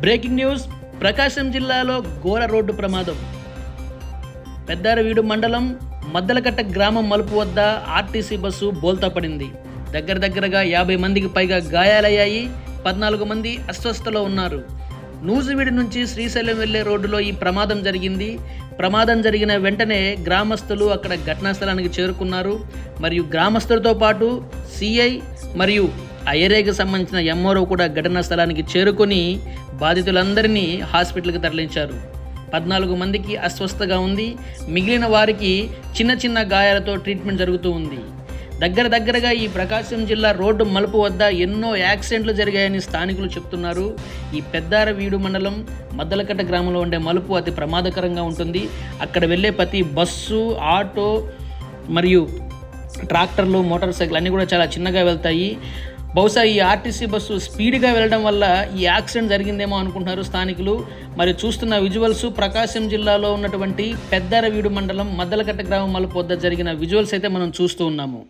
Breaking news ప్రకాశం జిల్లాలో ఘోర road ప్రమాదం. పెద్దారవీడు మండలం మద్దలకట్ట గ్రామం మలుపు వద్ద ఆర్టీసీ బస్సు బోల్తా పడింది. దగ్గర దగ్గరగా యాభై మందికి పైగా గాయాలయ్యాయి. పద్నాలుగు మంది అస్వస్థలో ఉన్నారు. నూజివీడి నుంచి శ్రీశైలం వెళ్ళే రోడ్డులో ఈ ప్రమాదం జరిగింది. ప్రమాదం జరిగిన వెంటనే గ్రామస్తులు అక్కడ ఘటనా స్థలానికి చేరుకున్నారు. మరియు గ్రామస్తులతో పాటు సిఐ మరియు ఐరేకి సంబంధించిన ఎంఆర్ఓ కూడా ఘటనా స్థలానికి చేరుకొని బాధితులందరినీ హాస్పిటల్కి తరలించారు. పద్నాలుగు మందికి అస్వస్థగా ఉంది. మిగిలిన వారికి చిన్న చిన్న గాయాలతో ట్రీట్మెంట్ జరుగుతూ ఉంది. దగ్గర దగ్గరగా ఈ ప్రకాశం జిల్లా రోడ్డు మలుపు వద్ద ఎన్నో యాక్సిడెంట్లు జరిగాయని స్థానికులు చెప్తున్నారు. ఈ పెద్దార వీడు మండలం మద్దలకట్ట గ్రామంలో ఉండే మలుపు అతి ప్రమాదకరంగా ఉంటుంది. అక్కడ వెళ్ళే ప్రతి బస్సు ఆటో మరియు ట్రాక్టర్లు మోటార్ సైకిల్ అన్నీ కూడా చాలా చిన్నగా వెళ్తాయి. బహుశా ఈ ఆర్టీసీ బస్సు స్పీడ్గా వెళ్ళడం వల్ల ఈ యాక్సిడెంట్ జరిగిందేమో అనుకుంటున్నారు స్థానికులు. మరి చూస్తున్న విజువల్స్ ప్రకాశం జిల్లాలో ఉన్నటువంటి పెద్దరవీడు మండలం మద్దలకట్ట గ్రామం మలుపు వద్ద జరిగిన విజువల్స్ అయితే మనం చూస్తూ ఉన్నాము.